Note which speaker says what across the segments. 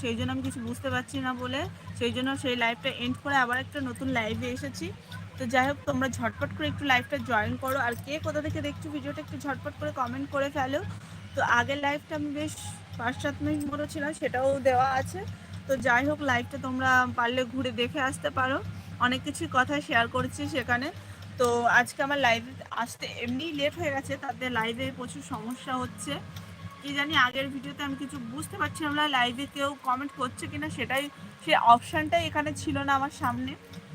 Speaker 1: সেই জন্য আমি কিছু বুঝতে পারছি না বলে, সেই জন্য সেই লাইভটা এন্ড করে আবার একটা নতুন লাইভে এসেছি। তো যাই হোক, তোমরা ঝটপট করে একটু লাইভটা জয়েন করো। আর কে কোথা থেকে দেখছ ভিডিওটা একটু ঝটপট করে কমেন্ট করে ফেলো। তো আগের লাইভটা আমি বেশ পাঁচ সাত মতো ছিলাম, সেটাও দেওয়া আছে। তো যাই হোক লাইভটা তোমরা পারলে ঘুরে দেখে আসতে পারো। অনেক কিছুই কথা শেয়ার করেছি সেখানে। তো আজকে আমার লাইভে আসতে এমনি লেট হয়ে গেছে, তাতে লাইভে প্রচুর সমস্যা হচ্ছে। কি জানি আগের ভিডিওতে আমি কিছু বুঝতে পারছিলাম না লাইভে কেউ কমেন্ট করছে কিনা সেটাই, সে অপশানটাই এখানে ছিল না আমার সামনে।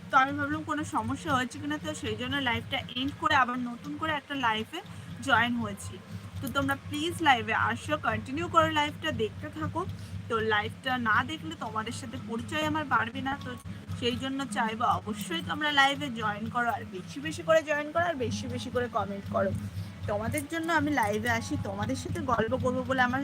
Speaker 1: তো আমি ভাবলাম কোনো সমস্যা হয়েছে কিনা, তো সেই জন্য লাইভটা এন্ড করে আবার নতুন করে একটা লাইভে জয়েন হয়েছি। তো তোমরা প্লিজ লাইভে আসো কন্টিনিউ করো লাইভটা দেখতে থাকো। তো লাইভটা না দেখলে তোমাদের সাথে পরিচয় আমার বাড়বে না, তো সেই জন্য চাইব অবশ্যই তোমরা লাইভে জয়েন করো, আর বেশি বেশি করে জয়েন করো, আর বেশি বেশি করে কমেন্ট করো। তোমাদের জন্য আমি লাইভে আসি, তোমাদের সাথে গল্প করব বলে আমার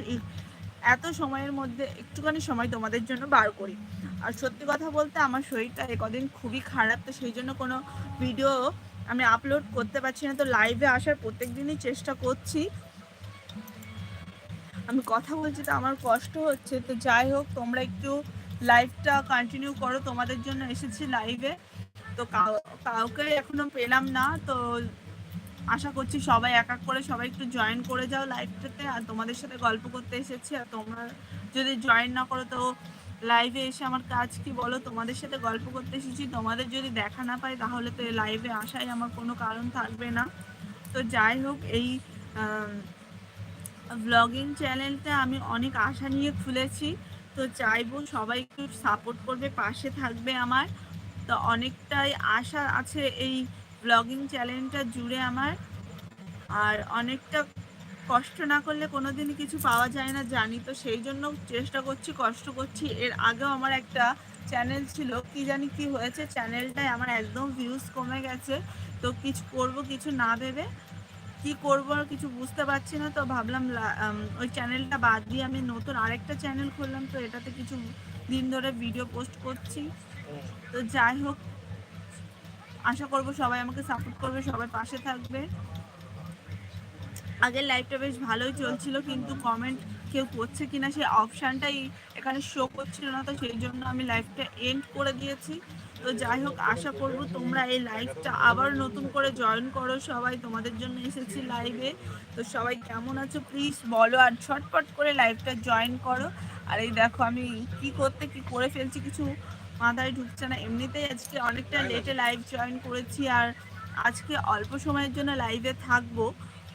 Speaker 1: এত সময়ের মধ্যে একটুখানি সময় তোমাদের জন্য বার করি। আর সত্যি কথা বলতে আমার শরীরটা এ কদিন খুবই খারাপ, তো সেই জন্য কোনো ভিডিও আমি আপলোড করতে পারছি না। তো লাইভে আসার প্রত্যেক দিনই চেষ্টা করছি। আমি কথা বলছি তো আমার কষ্ট হচ্ছে। তো যাই হোক, তোমরা একটু লাইভটা কন্টিনিউ করো। তোমাদের জন্য এসেছি লাইভে তো কাউ- কাউকে এখনও পেলাম না। তো আশা করছি সবাই এক এক করে সবাই একটু জয়েন করে যাও লাইভটাতে আর তোমাদের সাথে গল্প করতে এসেছি। আর তোমরা যদি জয়েন না করো তো লাইভে এসে আমার কাজ কি বলো? তোমাদের সাথে গল্প করতে এসেছি। তোমাদের যদি দেখা না পাই, তাহলে তো লাইভে আসাই আমার কোনো কারণ থাকবে না। তো যাই হোক, এই ব্লগিং চ্যানেলটা আমি অনেক আশা নিয়ে খুলেছি। তো চাইব সবাই একটু সাপোর্ট করবে, পাশে থাকবে আমার। তো অনেকটাই আশা আছে এই ব্লগিং চ্যানেলটা জুড়ে আমার। আর অনেকটা কষ্ট না করলে কোনো দিনই কিছু পাওয়া যায় না জানি, তো সেই জন্য চেষ্টা করছি, কষ্ট করছি। এর আগেও আমার একটা চ্যানেল ছিল, কি জানি কি হয়েছে চ্যানেলটায় আমার একদম ভিউজ কমে গেছে। তো কিছু করব, কিছু না ভেবে, কি করব আর কিছু বুঝতে পারছি না, তো ভাবলাম ওই চ্যানেলটা বাদ দিয়ে আমি নতুন আরেকটা চ্যানেল খুললাম। তো এটাতে কিছু দিন ধরে ভিডিও পোস্ট করছি। তো যাই হোক আশা করব সবাই আমাকে সাপোর্ট করবে, সবাই পাশে থাকবে। আগের লাইভটা বেশ ভালোই চলছিল, কিন্তু কমেন্ট কেউ করছে কিনা সেই অপশানটাই এখানে শো করছিল না, তো সেই জন্য আমি লাইভটা এন্ড করে দিয়েছি। তো যাই হোক, আশা করব তোমরা এই লাইভটা আবার নতুন করে জয়েন করো। সবাই তোমাদের জন্য এসেছি লাইভে তো সবাই কেমন আছো? প্লিজ বলো আর ছটপট করে লাইভটা জয়েন করো। আর এই দেখো আমি কি করতে, কি করে ফেলছি কিছু মাথায় ঢুকছে না। এমনিতেই আজকে অনেকটা লেটে লাইভ জয়েন করেছি আর আজকে অল্প সময়ের জন্য লাইভে থাকব।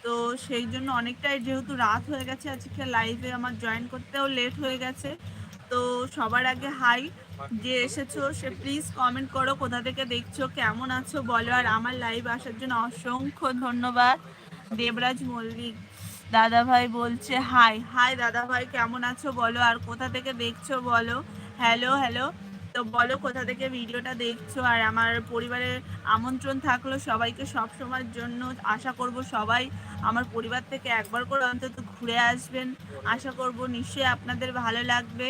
Speaker 1: তো সেই জন্য অনেকটাই যেহেতু রাত হয়ে গেছে আজকে লাইভে আমার জয়েন করতেও লেট হয়ে গেছে। তো সবার আগে হাই যে এসেছ সে প্লিজ কমেন্ট করো কোথা থেকে দেখছ কেমন আছো বলো। আর আমার লাইভ আসার জন্য অসংখ্য ধন্যবাদ। দেবরাজ মল্লিক দাদা ভাই বলছে হাই হাই দাদা ভাই কেমন আছো বলো? আর কোথা থেকে দেখছ বলো? হ্যালো হ্যালো তো বলো কোথা থেকে ভিডিওটা দেখছ? আর আমার পরিবারের আমন্ত্রণ থাকল সবাইকে সব সময়ের জন্য। আশা করব সবাই আমার পরিবার থেকে একবার করে অন্তত ঘুরে আসবেন। আশা করব নিশ্চয়ই আপনাদের ভালো লাগবে।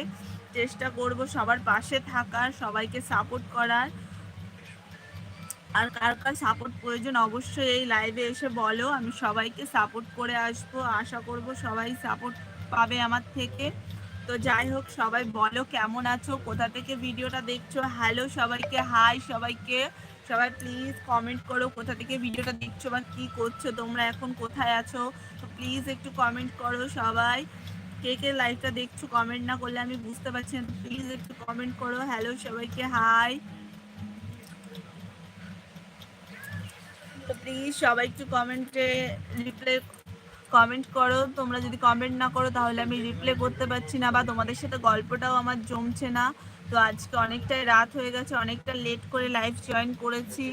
Speaker 1: চেষ্টা করব সবার পাশে থাকার, সবাইকে সাপোর্ট করার। আর কার কার সাপোর্ট প্রয়োজন অবশ্যই এই লাইভে এসে বলো। আমি সবাইকে সাপোর্ট করে আসব। আশা করব সবাই সাপোর্ট পাবে আমার থেকে। তো যাই হোক, সবাই বলো কেমন আছো? কোথা থেকে ভিডিওটা দেখছ? হ্যালো সবাইকে হাই সবাইকে। সবাই প্লিজ কমেন্ট করো কোথা থেকে ভিডিওটা দেখছ বা কী করছ? তোমরা এখন কোথায় আছো? তো প্লিজ একটু কমেন্ট করো সবাই। কে কে লাইভটা দেখছ কমেন্ট না করলে আমি বুঝতে পারছি না। প্লিজ একটু কমেন্ট করো। হ্যালো সবাইকে হাই তো প্লিজ সবাই একটু কমেন্টে রিপ্লাই কমেন্ট করো। তোমরা যদি কমেন্ট না করো, তাহলে আমি রিপ্লে করতে পারছি না বা তোমাদের সাথে গল্পটাও আমার জমছে না। তো আজকে অনেকটাই রাত হয়ে গেছে, অনেকটা লেট করে লাইভ জয়েন করেছি।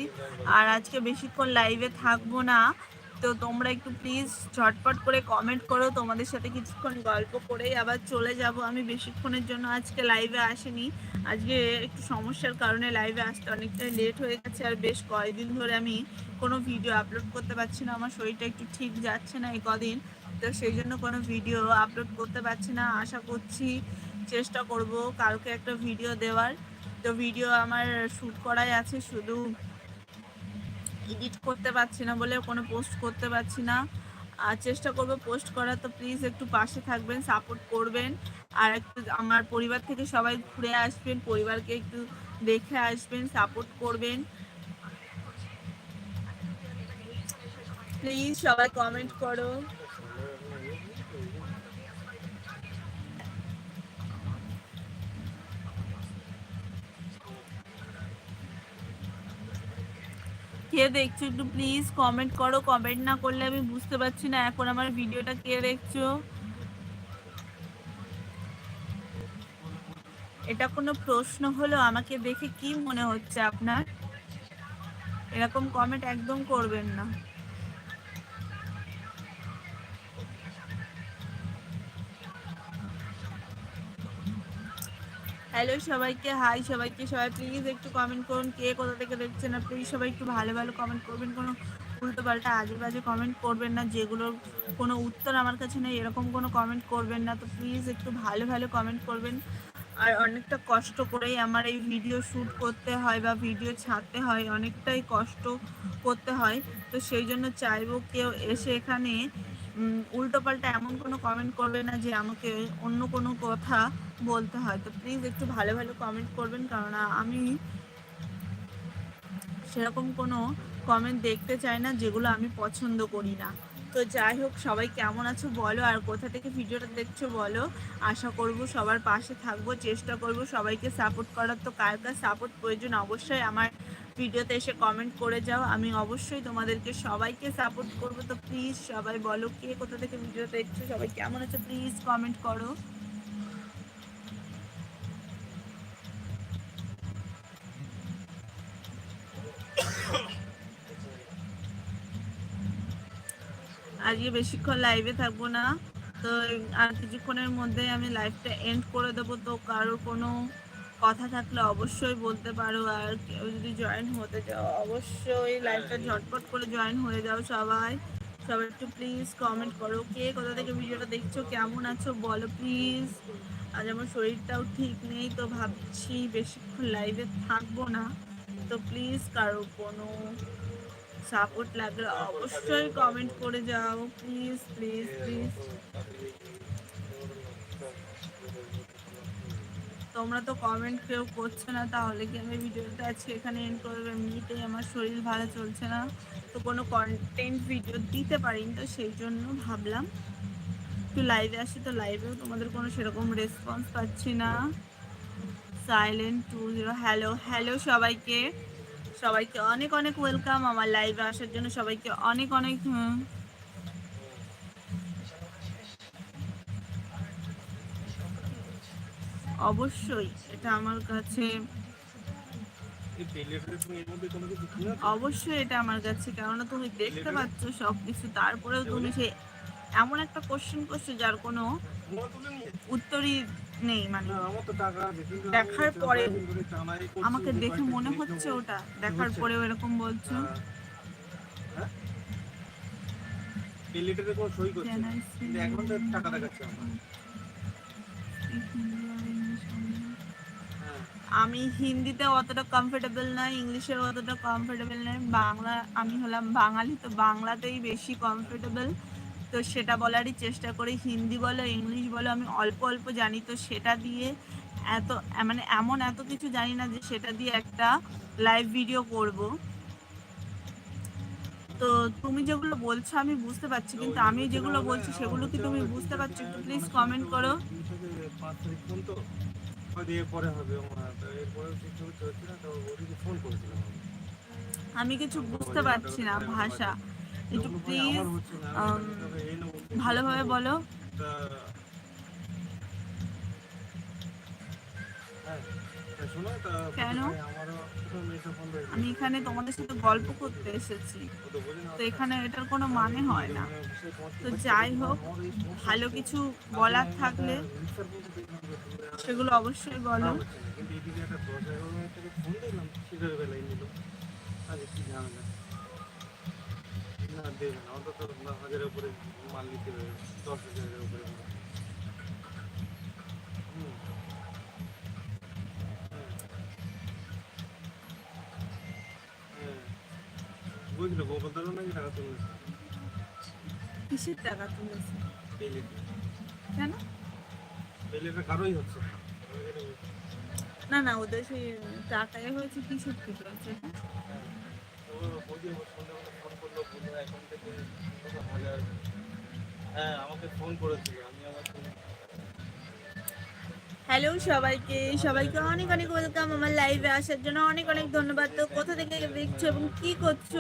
Speaker 1: আর আজকে বেশিক্ষণ লাইভে থাকব না। তো তোমরা একটু প্লিজ ঝটপট করে কমেন্ট করো। তোমাদের সাথে কিছুক্ষণ গল্প করেই আবার চলে যাব। আমি বেশিক্ষণের জন্য আজকে লাইভে আসিনি। আজকে একটু সমস্যার কারণে লাইভে আসতে অনেকটাই লেট হয়ে গেছে আর বেশ কয়েকদিন ধরে আমি কোনো ভিডিও আপলোড করতে পারছি না। আমার শরীরটা একটু ঠিক যাচ্ছে না এই কদিন। তো সেই জন্য কোনো ভিডিও আপলোড করতে পারছি না। আশা করছি চেষ্টা করব কালকে একটা ভিডিও দেওয়ার। তো ভিডিও আমার শ্যুট করাই আছে। শুধু এডিট করতে পারছি না বলে কোনো পোস্ট করতে পারছি না। আর চেষ্টা করব পোস্ট করার, তো প্লিজ একটু পাশে থাকবেন সাপোর্ট করবেন। আর একটু আমার পরিবার থেকে সবাই ঘুরে আসবেন, পরিবারকে একটু দেখে আসবেন সাপোর্ট করবেন। প্লিজ সবাই কমেন্ট করো। কে দেখছ একটু প্লিজ কমেন্ট করো। কমেন্ট না করলে আমি বুঝতে পারছি না এখন আমার ভিডিওটা কে দেখছ। এটা কোনো প্রশ্ন হলো? আমাকে দেখে কি মনে হচ্ছে আপনার? এরকম কমেন্ট একদম করবেন না। হ্যালো সবাইকে হাই সবাইকে, সবাই প্লিজ একটু কমেন্ট করুন কে কোথা থেকে দেখছেন। না প্লিজ সবাই একটু ভালো ভালো কমেন্ট করবেন। কোনো উল্টো পাল্টা আজে বাজে কমেন্ট করবেন না, যেগুলোর কোনো উত্তর আমার কাছে নেই, এরকম কোনো কমেন্ট করবেন না। তো প্লিজ একটু ভালো ভালো কমেন্ট করবেন। আর অনেকটা কষ্ট করেই আমার এই ভিডিও শ্যুট করতে হয় বা ভিডিও ছাড়তে হয়, অনেকটাই কষ্ট করতে হয়। তো সেই জন্য চাইব কেউ এসে এখানে উল্টোপাল্টা এমন কোনো কমেন্ট করবে না যে আমাকে অন্য কোনো কথা বলতে হয়। তো প্লিজ একটু ভালো ভালো কমেন্ট করবেন কারণ আমি সেরকম কোনো কমেন্ট দেখতে চাই না যেগুলো আমি পছন্দ করি না। তো যাই হোক, সবাই কেমন আছো বলো আর কোথা থেকে ভিডিওটা দেখছ বলো। আশা করব সবার পাশে থাকব, চেষ্টা করব সবাইকে সাপোর্ট করার। তো কার কার সাপোর্ট প্রয়োজন অবশ্যই আমার ভিডিওতে এসে কমেন্ট করে যাও। আমি অবশ্যই তোমাদেরকে সবাইকে সাপোর্ট করব। তো প্লিজ সবাই বলো কে কোথা থেকে ভিডিও দেখছ, সবাই কেমন আছো প্লিজ কমেন্ট করো। আজকে বেশিক্ষণ লাইভে থাকব না। তো আর কিছুক্ষণের মধ্যে আমি লাইভটা এন্ড করে দেবো। তো কারোর কোনো কথা থাকলে অবশ্যই বলতে পারো। আর কেউ যদি জয়েন হতে চাও, অবশ্যই লাইভটা ঝটপট করে জয়েন হয়ে যাও সবাই। সবাই একটু প্লিজ কমেন্ট করো, কে কোথা থেকে ভিডিওটা দেখছ, কেমন আছো বলো প্লিজ আজ আমার শরীরটাও ঠিক নেই, তো ভাবছি বেশিক্ষণ লাইভে থাকব না। তো প্লিজ কারও কোনো সাপোর্ট লাগলে অবশ্যই কমেন্ট করে যাও। প্লিজ প্লিজ প্লিজ তোমরা তো কমেন্ট কেউ করছে না, তাহলে কি আমি ভিডিওটা আজকে এখানে এন্ড করব? এমনিতেই আমার শরীর ভালো চলছে না, তো কোনো কন্টেন্ট ভিডিও দিতে পারিনি, তো সেই জন্য ভাবলাম একটু লাইভে আসি, তো লাইভেও তোমাদের কোনো সেরকম রেসপন্স পাচ্ছি না। Silent two zero hello hello সবাইকে। সবাইকে অনেক অনেক ওয়েলকাম আমার লাইভে আসার জন্য সবাইকে অনেক অনেক অবশ্যই এটা আমার কাছে অবশ্যই এটা আমার কাছে কেননা তুমি দেখতে পাচ্ছ সবকিছু তারপরেও তুমি সে এমন একটা কোশ্চেন করছ যার কোনো উত্তরই নেই মানে দেখার পরে আমাকে দেখে মনে হচ্ছে ওটা দেখার পরেও এরকম বলছো।
Speaker 2: এখন তো টাকা দেখাচ্ছে
Speaker 1: আমি হিন্দিতে অতটা কমফোর্টেবল নয় ইংলিশের অতটা কমফোর্টেবল নয় বাংলা আমি হলাম বাঙালি তো বাংলাতেই বেশি কমফোর্টেবল তো সেটা বলারই চেষ্টা করি। হিন্দি বলো, ইংলিশ বলো, আমি অল্প অল্প জানি। তো সেটা দিয়ে এত মানে এমন এত কিছু জানি না যে সেটা দিয়ে একটা লাইভ ভিডিও করব। তো তুমি যেগুলো বলছো আমি বুঝতে পারছি, কিন্তু আমি যেগুলো বলছি সেগুলো কি তুমি বুঝতে পারছ? একটু প্লিজ কমেন্ট করো।
Speaker 2: আমি
Speaker 1: কিছু বুঝতে পারছি না ভাষা। একটু প্লিজ um। ভালোভাবে বলো কেন? আমি এখানে তোমাদের সাথে গল্প করতে এসেছি
Speaker 2: তো
Speaker 1: এখানে এটার কোনো মানে হয় না তো যাই হোক, ভালো কিছু বলার থাকলে সেগুলো অবশ্যই বলো
Speaker 2: দেবে না অন্তত হাজারের উপরে মাল নিতে হবে দশ হাজারের উপরে। বুঝলো গোপাল দাদা নাকি টাকা তুলেছে
Speaker 1: কিসের টাকা তুলেছে কেন?
Speaker 2: বেলিতে কারোই হচ্ছে না।
Speaker 1: না ওদের সেই টাকায় হয়েছে কিসের থেকে হয়েছে
Speaker 2: হ্যাঁ। হ্যাঁ
Speaker 1: হ্যালো সবাইকে সবাইকে অনেক অনেক ওয়েলকাম আমার লাইভে আসার জন্য। অনেক অনেক ধন্যবাদ। তো কোথা থেকে দেখছ এবং কি করছ?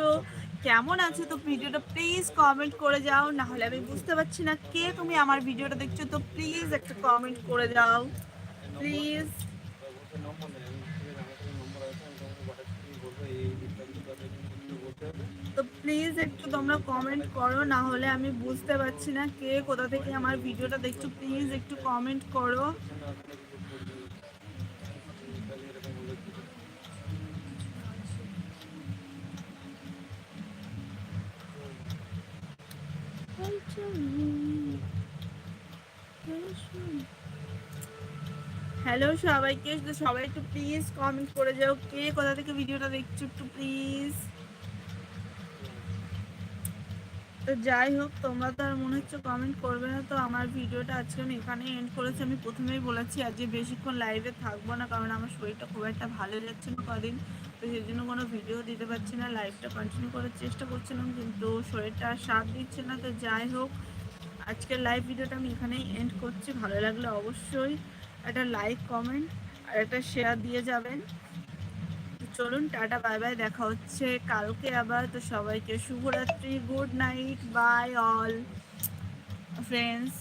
Speaker 1: কেমন আছো? তো ভিডিওটা প্লিজ কমেন্ট করে যাও, না হলে আমি বুঝতে পারছি না কে তুমি আমার ভিডিওটা দেখছ। তো প্লিজ একটা কমেন্ট করে যাও। প্লিজ
Speaker 2: বলছে নম্বর নেই আমি ঠিক আছে আমার কাছে নম্বর আছে আমি তোমাকে পাঠাচ্ছি বলব এই বিস্তারিত কথা কিন্তু বলতে হবে
Speaker 1: তো প্লিজ একটু তোমরা কমেন্ট করো, না হলে আমি বুঝতে পারছি না কে কোথা থেকে আমার ভিডিওটা দেখছ প্লিজ একটু কমেন্ট করো? হ্যালো সবাইকে, সবাই একটু প্লিজ কমেন্ট করে যাও, কে কোথা থেকে ভিডিওটা দেখছ একটু প্লিজ তো যাই হোক, তোমরা তো আর মনে হচ্ছে কমেন্ট করবে না। তো আমার ভিডিওটা আজকে আমি এখানে এন্ড করেছি। আমি প্রথমেই বলেছি, আজকে বেশিক্ষণ লাইভে থাকব না, কারণ আমার শরীরটা খুব একটা ভালো যাচ্ছে না কদিন। তো সেই জন্য কোনো ভিডিও দিতে পারছি না লাইভটা কন্টিনিউ করার চেষ্টা করছিলাম, কিন্তু শরীরটা সাথ দিচ্ছে না। তো যাই হোক, আজকের লাইভ ভিডিওটা আমি এখানেই এন্ড করছি। ভালো লাগলে অবশ্যই একটা লাইক কমেন্ট আর একটা শেয়ার দিয়ে যাবেন। চলুন, টাটা, বাই বাই, দেখা হচ্ছে কালকে আবার। তো সবাইকে শুভরাত্রি, good night, bye, all. Friends